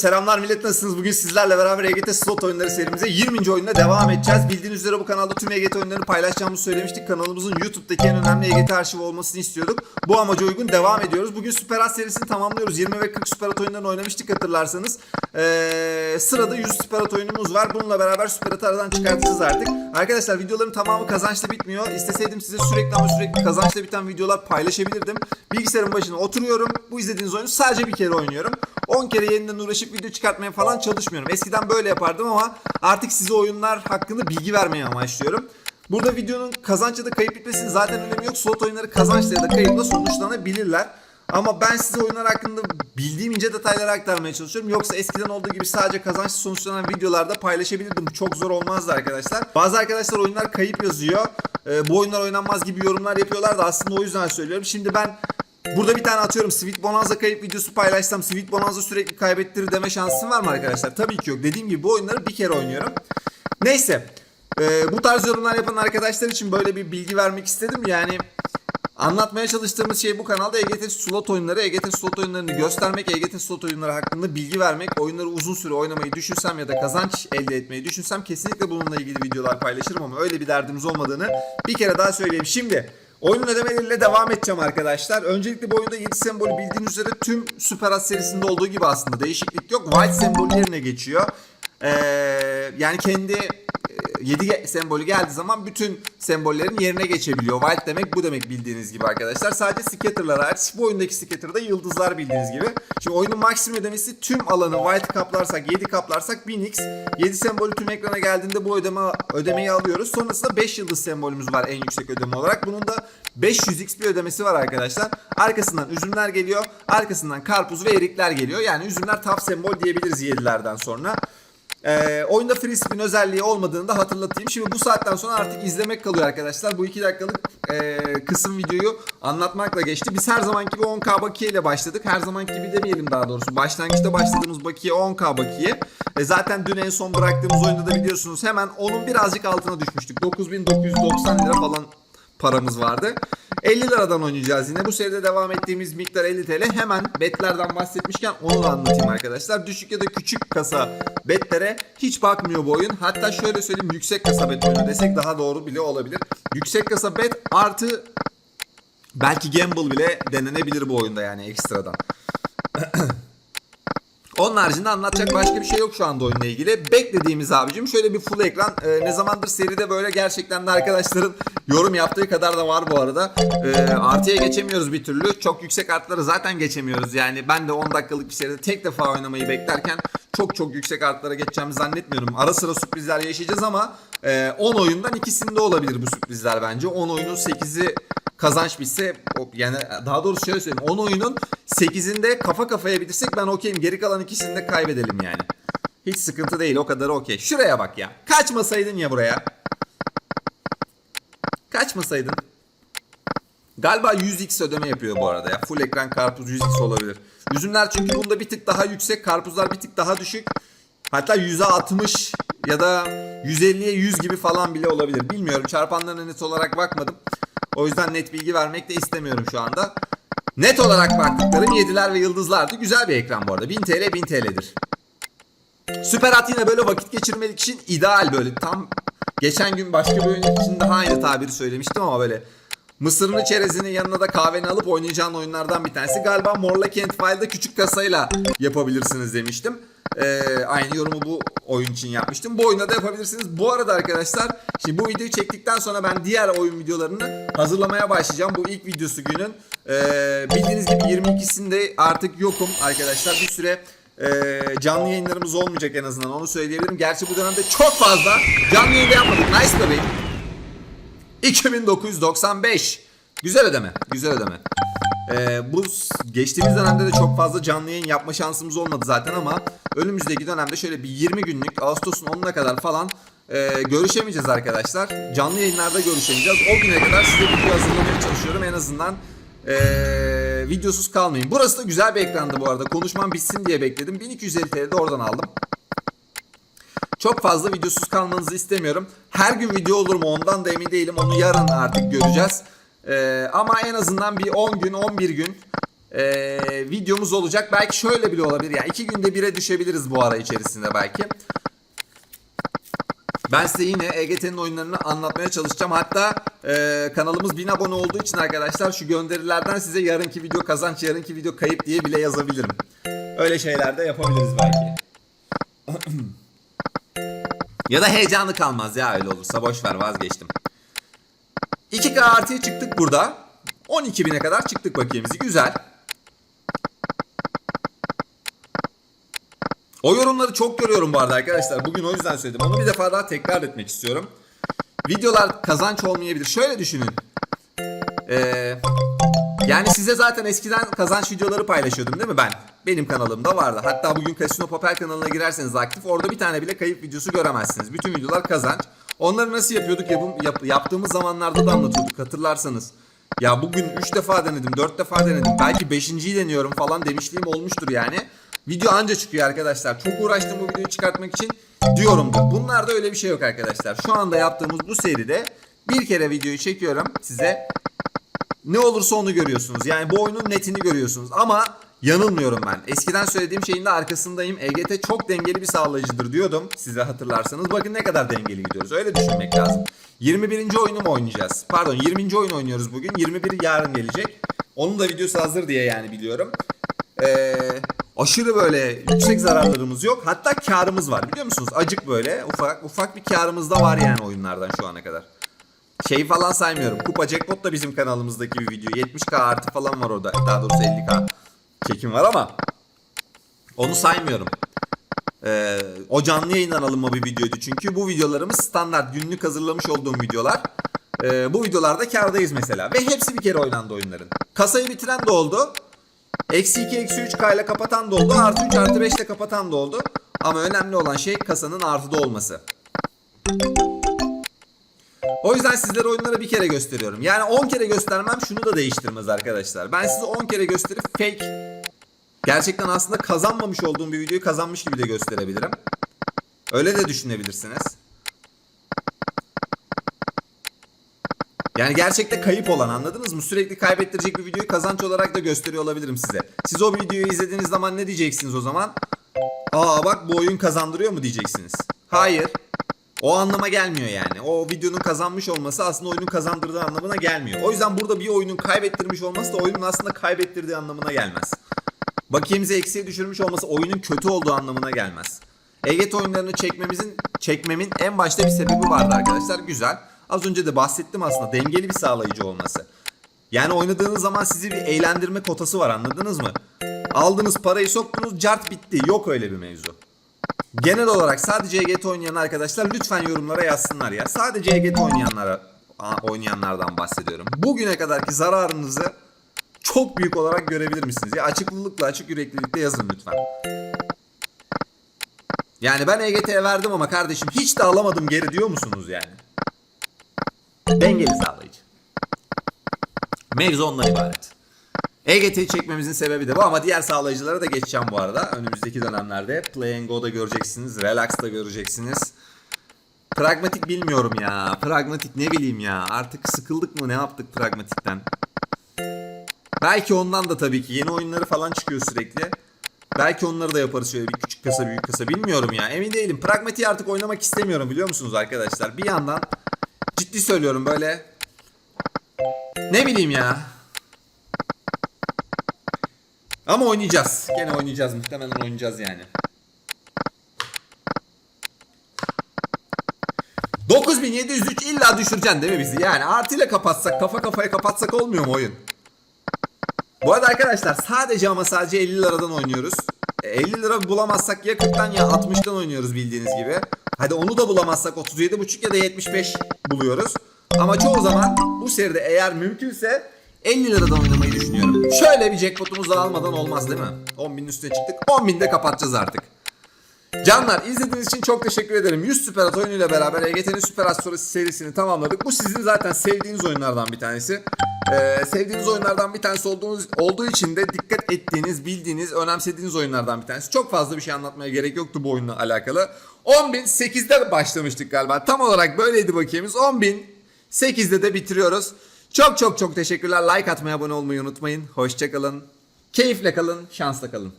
Selamlar millet nasılsınız? Bugün sizlerle beraber EGT slot oyunları serimize 20. oyunla devam edeceğiz. Bildiğiniz üzere bu kanalda tüm EGT oyunlarını paylaşacağımızı söylemiştik. Kanalımızın YouTube'daki en önemli EGT arşivi olmasını istiyorduk. Bu amaca uygun devam ediyoruz. Bugün Süper At serisini tamamlıyoruz. 20 ve 40 Süper At oyunlarını oynamıştık hatırlarsanız. Ee, sırada 100 Süper At oyunumuz var. Bununla beraber Süper At'ı aradan çıkartacağız artık. Arkadaşlar videoların tamamı kazançla bitmiyor. İsteseydim size sürekli ama sürekli kazançla biten videolar paylaşabilirdim. Bilgisayarın başına oturuyorum. Bu izlediğiniz oyunu sadece bir kere oynuyorum. 10 kere yeniden uğraşıp video çıkartmaya falan çalışmıyorum. Eskiden böyle yapardım ama artık size oyunlar hakkında bilgi vermeye amaçlıyorum. Burada videonun kazanç ya da kayıp bitmesinin zaten önemi yok. Slot oyunları kazançla ya da kayıpla sonuçlanabilirler. Ama ben size oyunlar hakkında bildiğim ince detayları aktarmaya çalışıyorum. Yoksa eskiden olduğu gibi sadece kazançla sonuçlanan videolarda paylaşabilirdim. Çok zor olmazdı arkadaşlar. Bazı arkadaşlar oyunlar kayıp yazıyor. Ee, bu oyunlar oynanmaz gibi yorumlar yapıyorlar da aslında o yüzden söylüyorum. Şimdi ben Burada bir tane atıyorum Sweet Bonanza kayıp videosu paylaşsam Sweet Bonanza sürekli kaybettirir deme şansım var mı arkadaşlar? Tabii ki yok. Dediğim gibi bu oyunları bir kere oynuyorum. Neyse. Ee, bu tarz yorumlar yapan arkadaşlar için böyle bir bilgi vermek istedim. Yani anlatmaya çalıştığımız şey bu kanalda EGT slot oyunları, EGT slot oyunlarını göstermek, EGT slot oyunları hakkında bilgi vermek, oyunları uzun süre oynamayı düşünsem ya da kazanç elde etmeyi düşünsem kesinlikle bununla ilgili videolar paylaşırım ama öyle bir derdimiz olmadığını bir kere daha söyleyeyim. Şimdi Oyunun ödemeleriyle devam edeceğim arkadaşlar. Öncelikle bu oyunda 7 sembolü bildiğiniz üzere tüm Super As serisinde olduğu gibi aslında değişiklik yok. White sembolü yerine geçiyor. Ee, yani kendi 7 sembolü geldiği zaman bütün sembollerin yerine geçebiliyor. White demek bu demek bildiğiniz gibi arkadaşlar. Sadece scatter'lar hariç. Bu oyundaki scatter'da yıldızlar bildiğiniz gibi. Şimdi oyunun maksimum ödemesi tüm alanı white kaplarsak 7 kaplarsak 1000x. 7 sembolü tüm ekrana geldiğinde bu ödeme ödemeyi alıyoruz. Sonrasında 5 yıldız sembolümüz var en yüksek ödeme olarak. Bunun da 500x bir ödemesi var arkadaşlar. Arkasından üzümler geliyor. Arkasından karpuz ve erikler geliyor. Yani üzümler top sembol diyebiliriz 7'lerden sonra. Ee, oyunda free spin özelliği olmadığını da hatırlatayım. Şimdi bu saatten sonra artık izlemek kalıyor arkadaşlar. Bu 2 dakikalık e, kısım videoyu anlatmakla geçti. Biz her zaman gibi 10k bakiye ile başladık. Her zaman gibi demeyelim daha doğrusu. Başlangıçta başladığımız bakiye 10k bakiye. E, zaten dün en son bıraktığımız oyunda da biliyorsunuz hemen onun birazcık altına düşmüştük. 9990 lira falan paramız vardı. 50 liradan oynayacağız yine. Bu seride devam ettiğimiz miktar 50 TL. Hemen betlerden bahsetmişken onu da anlatayım arkadaşlar. Düşük ya da küçük kasa betlere hiç bakmıyor bu oyun. Hatta şöyle söyleyeyim yüksek kasa bet oyunu desek daha doğru bile olabilir. Yüksek kasa bet artı belki gamble bile denenebilir bu oyunda yani ekstradan. Onun haricinde anlatacak başka bir şey yok şu anda oyunla ilgili. Beklediğimiz abicim şöyle bir full ekran. Ee, ne zamandır seride böyle gerçekten de arkadaşların yorum yaptığı kadar da var bu arada. Ee, artıya geçemiyoruz bir türlü. Çok yüksek artları zaten geçemiyoruz. Yani ben de 10 dakikalık bir seride tek defa oynamayı beklerken çok çok yüksek artlara geçeceğimi zannetmiyorum. Ara sıra sürprizler yaşayacağız ama e, 10 oyundan ikisinde olabilir bu sürprizler bence. 10 oyunun 8'i kazanç bitse yani daha doğrusu şöyle söyleyeyim 10 oyunun 8'inde kafa kafaya bitirsek ben okeyim. Geri kalan ikisini de kaybedelim yani. Hiç sıkıntı değil o kadar okey. Şuraya bak ya. Kaçmasaydın ya buraya. Kaçmasaydın. Galiba 100x ödeme yapıyor bu arada ya. Full ekran karpuz 100x olabilir. Üzümler çünkü bunda bir tık daha yüksek. Karpuzlar bir tık daha düşük. Hatta 100'e 60 ya da 150'ye 100 gibi falan bile olabilir. Bilmiyorum çarpanlarına net olarak bakmadım. O yüzden net bilgi vermek de istemiyorum şu anda. Net olarak baktıklarım 7'ler ve yıldızlardı. Güzel bir ekran bu arada. 1000 TL 1000 TL'dir. Süper At yine böyle vakit geçirmek için ideal böyle tam geçen gün başka bir oyun için daha aynı tabiri söylemiştim ama böyle mısırını çerezini yanına da kahveni alıp oynayacağın oyunlardan bir tanesi. Galiba Morla Kent File'da küçük kasayla yapabilirsiniz demiştim. Ee, aynı yorumu bu oyun için yapmıştım. Bu oyunda da yapabilirsiniz. Bu arada arkadaşlar şimdi bu videoyu çektikten sonra ben diğer oyun videolarını hazırlamaya başlayacağım. Bu ilk videosu günün. Ee, bildiğiniz gibi 22'sinde artık yokum arkadaşlar. Bir süre ee, canlı yayınlarımız olmayacak en azından onu söyleyebilirim. Gerçi bu dönemde çok fazla canlı yayında yapmadık. Nice bebeğim. 2995. Güzel ödeme. Güzel ödeme. Ee, bu geçtiğimiz dönemde de çok fazla canlı yayın yapma şansımız olmadı zaten ama önümüzdeki dönemde şöyle bir 20 günlük Ağustos'un 10'una kadar falan e, görüşemeyeceğiz arkadaşlar. Canlı yayınlarda görüşemeyeceğiz. O güne kadar size video hazırlamaya çalışıyorum en azından e, videosuz kalmayın. Burası da güzel bir ekrandı bu arada. Konuşmam bitsin diye bekledim. 1250 TL de oradan aldım. Çok fazla videosuz kalmanızı istemiyorum. Her gün video olur mu ondan da emin değilim. Onu yarın artık göreceğiz. Ee, ama en azından bir 10 gün 11 gün e, videomuz olacak. Belki şöyle bile olabilir. Yani iki günde bire düşebiliriz bu ara içerisinde belki. Ben size yine EGT'nin oyunlarını anlatmaya çalışacağım. Hatta e, kanalımız 1000 abone olduğu için arkadaşlar şu gönderilerden size yarınki video kazanç, yarınki video kayıp diye bile yazabilirim. Öyle şeyler de yapabiliriz belki. ya da heyecanı kalmaz ya öyle olursa boş ver vazgeçtim. 2K artıya çıktık burada. 12.000'e kadar çıktık bakiyemizi. Güzel. O yorumları çok görüyorum bu arada arkadaşlar. Bugün o yüzden söyledim. Onu bir defa daha tekrar etmek istiyorum. Videolar kazanç olmayabilir. Şöyle düşünün. Ee, yani size zaten eskiden kazanç videoları paylaşıyordum değil mi ben? Benim kanalımda vardı. Hatta bugün Casino Papel kanalına girerseniz aktif orada bir tane bile kayıp videosu göremezsiniz. Bütün videolar kazanç. Onları nasıl yapıyorduk yapım, yap- yaptığımız zamanlarda da anlatıyorduk hatırlarsanız. Ya bugün 3 defa denedim, 4 defa denedim. Belki 5.yi deniyorum falan demişliğim olmuştur yani. Video anca çıkıyor arkadaşlar. Çok uğraştım bu videoyu çıkartmak için diyorumdur. Bunlarda öyle bir şey yok arkadaşlar. Şu anda yaptığımız bu seride bir kere videoyu çekiyorum size. Ne olursa onu görüyorsunuz. Yani bu oyunun netini görüyorsunuz. Ama yanılmıyorum ben. Eskiden söylediğim şeyin de arkasındayım. EGT çok dengeli bir sağlayıcıdır diyordum. Size hatırlarsanız. Bakın ne kadar dengeli gidiyoruz. Öyle düşünmek lazım. 21. oyunu mu oynayacağız? Pardon 20. oyun oynuyoruz bugün. 21'i yarın gelecek. Onun da videosu hazır diye yani biliyorum. Ee, aşırı böyle yüksek zararlarımız yok. Hatta karımız var biliyor musunuz? Acık böyle ufak ufak bir karımız da var yani oyunlardan şu ana kadar. Şey falan saymıyorum. Kupa Jackpot da bizim kanalımızdaki bir video. 70k artı falan var orada. Daha doğrusu 50k çekim var ama onu saymıyorum. Ee, o canlı yayından alınma bir videoydu çünkü bu videolarımız standart günlük hazırlamış olduğum videolar. Ee, bu videolarda kardayız mesela ve hepsi bir kere oynandı oyunların. Kasayı bitiren de oldu. Eksi 2, eksi 3K ile kapatan da oldu. Artı 3, artı 5 ile kapatan da oldu. Ama önemli olan şey kasanın artıda olması. O yüzden sizlere oyunları bir kere gösteriyorum. Yani 10 kere göstermem şunu da değiştirmez arkadaşlar. Ben size 10 kere gösterip fake gerçekten aslında kazanmamış olduğum bir videoyu kazanmış gibi de gösterebilirim. Öyle de düşünebilirsiniz. Yani gerçekte kayıp olan anladınız mı? Sürekli kaybettirecek bir videoyu kazanç olarak da gösteriyor olabilirim size. Siz o videoyu izlediğiniz zaman ne diyeceksiniz o zaman? Aa bak bu oyun kazandırıyor mu diyeceksiniz. Hayır. O anlama gelmiyor yani. O videonun kazanmış olması aslında oyunun kazandırdığı anlamına gelmiyor. O yüzden burada bir oyunun kaybettirmiş olması da oyunun aslında kaybettirdiği anlamına gelmez. Bakiyemizi eksiye düşürmüş olması oyunun kötü olduğu anlamına gelmez. EGT oyunlarını çekmemizin çekmemin en başta bir sebebi vardı arkadaşlar. Güzel. Az önce de bahsettim aslında dengeli bir sağlayıcı olması. Yani oynadığınız zaman sizi bir eğlendirme kotası var anladınız mı? Aldınız parayı soktunuz cart bitti. Yok öyle bir mevzu. Genel olarak sadece EGT oynayan arkadaşlar lütfen yorumlara yazsınlar ya. Sadece EGT oynayanlara oynayanlardan bahsediyorum. Bugüne kadarki zararınızı çok büyük olarak görebilir misiniz? Ya açıklılıkla, açık yüreklilikle yazın lütfen. Yani ben EGT'ye verdim ama kardeşim hiç de alamadım geri diyor musunuz yani? Dengeli sağlayıcı. Mevzu ondan ibaret. EGT'yi çekmemizin sebebi de bu ama diğer sağlayıcılara da geçeceğim bu arada. Önümüzdeki dönemlerde Play and Go'da göreceksiniz, Relax'da göreceksiniz. Pragmatik bilmiyorum ya. Pragmatik ne bileyim ya. Artık sıkıldık mı ne yaptık pragmatikten. Belki ondan da tabii ki yeni oyunları falan çıkıyor sürekli. Belki onları da yaparız şöyle bir küçük kasa büyük kasa bilmiyorum ya. Emin değilim. Pragmatiği artık oynamak istemiyorum biliyor musunuz arkadaşlar? Bir yandan ciddi söylüyorum böyle ne bileyim ya. Ama oynayacağız. Gene oynayacağız. Muhtemelen oynayacağız yani. 9703 illa düşüreceksin değil mi bizi? Yani artıyla kapatsak, kafa kafaya kapatsak olmuyor mu oyun? Bu arada arkadaşlar sadece ama sadece 50 liradan oynuyoruz. E, 50 lira bulamazsak ya 40'tan ya 60'tan oynuyoruz bildiğiniz gibi. Hadi onu da bulamazsak 37.5 ya da 75 buluyoruz. Ama çoğu zaman bu seride eğer mümkünse 50 liradan oynamayı düşünüyorum. Şöyle bir jackpot'umuzu almadan olmaz değil mi? 10.000 üstüne çıktık. 10.000'de kapatacağız artık. Canlar izlediğiniz için çok teşekkür ederim. 100 Süper At oyunuyla beraber EGT'nin Süper At sonrası serisini tamamladık. Bu sizin zaten sevdiğiniz oyunlardan bir tanesi. Ee, sevdiğiniz oyunlardan bir tanesi olduğunuz, olduğu için de dikkat ettiğiniz, bildiğiniz, önemsediğiniz oyunlardan bir tanesi. Çok fazla bir şey anlatmaya gerek yoktu bu oyunla alakalı. 10.008'de başlamıştık galiba. Tam olarak böyleydi bakiyemiz. 10.008'de de bitiriyoruz. Çok çok çok teşekkürler. Like atmayı, abone olmayı unutmayın. Hoşçakalın. Keyifle kalın, şansla kalın.